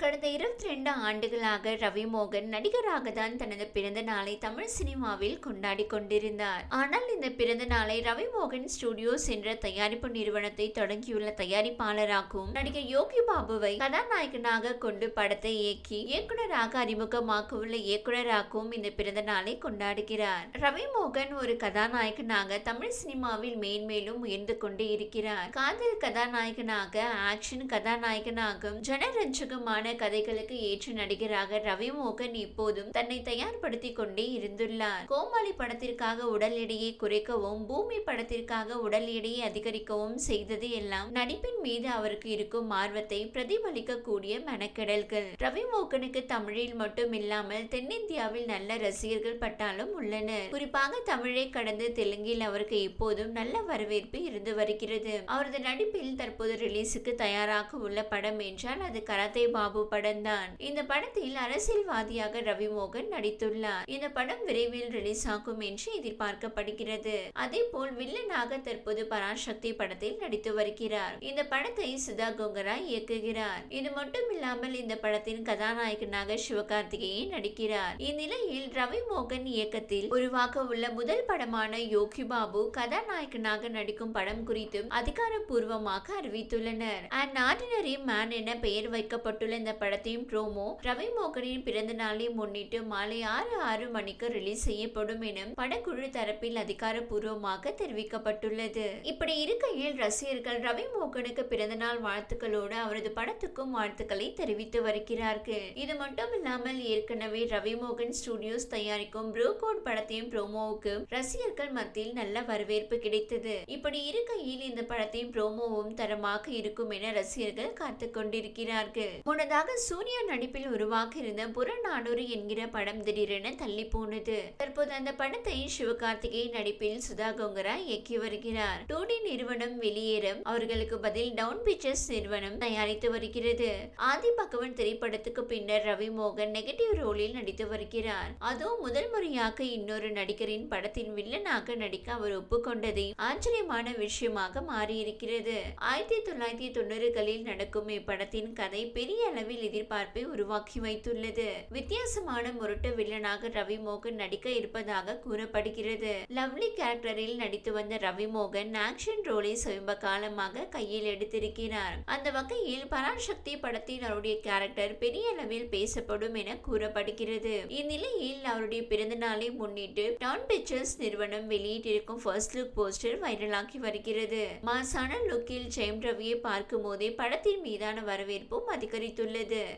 கடந்த இருபத்தி ரெண்டு ஆண்டுகளாக ரவி மோகன் நடிகராக தான் தனது பிறந்த நாளை தமிழ் சினிமாவில் கொண்டாடி கொண்டிருந்தார். ஆனால் இந்த பிறந்த நாளை ரவி மோகன் ஸ்டுடியோஸ் என்ற தயாரிப்பு நிறுவனத்தை தொடங்கியுள்ள தயாரிப்பாளராகவும் நடிகர் யோகி பாபுவை கதாநாயகனாக கொண்டு படத்தை இயக்கி இயக்குனராக அறிமுகமாக்கவுள்ள இயக்குநராகவும் இயக்குனராகவும் இந்த பிறந்த நாளை கொண்டாடுகிறார். ரவி மோகன் ஒரு கதாநாயகனாக தமிழ் சினிமாவில் மேன்மேலும் உயர்ந்து கொண்டே இருக்கிறார். காதல் கதாநாயகனாக ஆக்ஷன் கதாநாயகனாகவும் ஜனரஞ்சகமான கதைகளுக்கு ஏற்ற நடிகராக ரவி மோகன் இப்போதும் தன்னை தயார்படுத்திக் கொண்டே இருந்துள்ளார். கோமாளி படத்திற்காக உடல் எடையை குறைக்கவும் பூமி படத்திற்காக உடல் எடையை அதிகரிக்கவும் செய்தது எல்லாம் நடிப்பின் மீது அவருக்கு இருக்கும் ஆர்வத்தை பிரதிபலிக்க கூடிய மெனக்கெடல்கள். ரவி மோகனுக்கு தமிழில் மட்டும் இல்லாமல் தென்னிந்தியாவில் நல்ல ரசிகர்கள் பட்டாலும் உள்ளனர். குறிப்பாக தமிழை கடந்து தெலுங்கில் அவருக்கு இப்போதும் நல்ல வரவேற்பு இருந்து வருகிறது. அவரது நடிப்பில் தற்போது ரிலீஸுக்கு தயாராக உள்ள படம் என்றால் அது கராத்தே பாபு படம் தான். இந்த படத்தில் அரசியல்வாதியாக ரவி மோகன் நடித்துள்ளார். இந்த படம் விரைவில் ரிலீஸ் ஆகும் என்று எதிர்பார்க்கப்படுகிறது. அதே போல் வில்லனாக தற்போது பராசக்தி படத்தில் நடித்து வருகிறார். இந்த படத்தை சுதா கோங்கரா இயக்குகிறார். இது மட்டும் இல்லாமல் இந்த படத்தின் கதாநாயகனாக சிவகார்த்திகேயன் நடிக்கிறார். இந்நிலையில் ரவி மோகன் இயக்கத்தில் உருவாக்க உள்ள முதல் படமான யோகி பாபு கதாநாயகனாக நடிக்கும் படம் குறித்தும் அதிகாரப்பூர்வமாக அறிவித்துள்ளனர். அண்ட் ஆர்டினரி மேன் என பெயர் வைக்கப்பட்டுள்ள இந்த படத்தின் ப்ரோமோ ரவி மோகனின் பிறந்த நாளை முன்னிட்டு மாலை ஆறு ஆறு மணிக்கு ரிலீஸ் செய்யப்படும் என படக்குழு தரப்பில் அதிகாரப்பூர்வமாக தெரிவிக்கப்பட்டுள்ளது. இப்படி இருக்கையில் ரசிகர்கள் ரவி மோகனுக்கு பிறந்த நாள் வாழ்த்துக்களோடு அவரது படத்துக்கும் வாழ்த்துக்களை தெரிவித்து வருகிறார்கள். இது மட்டும் இல்லாமல் ஏற்கனவே ரவி மோகன் ஸ்டுடியோஸ் தயாரிக்கும் ப்ரோ கோட் படத்தின் ப்ரோமோவுக்கு ரசிகர்கள் மத்தியில் நல்ல வரவேற்பு கிடைத்தது. இப்படி இருக்கையில் இந்த படத்தின் ப்ரோமோவும் தரமாக இருக்கும் என ரசிகர்கள் காத்து கொண்டிருக்கிறார்கள். முன்னதாக சூர்யா நடிப்பில் உருவாக்கியிருந்த புறநானூறு என்கிற படம் திடீரென தள்ளி போனது. தற்போது அந்த படத்தை சிவகார்த்திகேயன் நடிப்பில் சுதா கோங்கரா இயக்கி வருகிறார். டூடி நிறுவனம் வெளியேறும் அவர்களுக்கு பதில் டவுன் பிக்சர்ஸ் நிறுவனம் தயாரித்து வருகிறது. ஆதி பகவன் திரைப்படத்துக்கு பின்னர் ரவி மோகன் நெகட்டிவ் ரோலில் நடித்து வருகிறார். அதுவும் முதல் முறையாக இன்னொரு நடிகரின் படத்தின் வில்லனாக நடிக்க அவர் ஒப்புக்கொண்டதை ஆச்சரியமான விஷயமாக மாறியிருக்கிறது. ஆயிரத்தி தொள்ளாயிரத்தி தொண்ணூறுகளில் நடக்கும் இப்படத்தின் கதை பெரிய அளவில் எதிர்பார்ப்பை உருவாக்கி வைத்துள்ளது. வித்தியாசமான முரட்டு வில்லனாக ரவி மோகன் நடிக்க இருப்பதாக கூறப்படுகிறது. லவ்லி கேரக்டரில் நடித்து வந்த ரவி மோகன் ஆக்ஷன் ரோலை சமீப காலமாக கையில் எடுத்திருக்கிறார். அந்த வகையில் பராசக்தி படத்தில் அவருடைய கேரக்டர் பெரிய அளவில் பேசப்படும் என கூறப்படுகிறது. இந்நிலையில் அவருடைய பிறந்த நாளை முன்னிட்டு டான் பிக்சர்ஸ் நிறுவனம் வெளியிட்டிருக்கும் ஃபர்ஸ்ட் லுக் போஸ்டர் வைரலாகி வருகிறது. மாசான லுக்கில் ஜெயம் ரவியை பார்க்கும் போதே படத்தின் மீதான வரவேற்பும் அதிகரித்துள்ளது.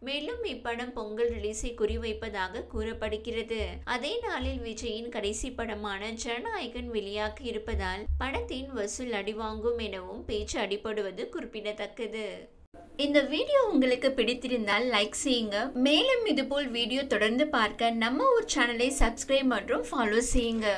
மேலும் இப்படம் பொங்கல் ரிலீஸை குறிவைப்பதாக கூறப்படுகிறது. அதே நாளில் விஜயின் கடைசி படமான ஜனநாயகன் வெளியாக இருப்பதால் படத்தின் வசூல் அடிவாங்கும் எனவும் பேச்சு அடிபடுவது குறிப்பிடத்தக்கது. இந்த வீடியோ உங்களுக்கு பிடித்திருந்தால் லைக் செய்யுங்க. மேலும் இதுபோல் வீடியோ தொடர்ந்து பார்க்க நம்ம ஒரு சேனலை சப்ஸ்கிரைப் மற்றும் ஃபாலோ செய்யுங்க.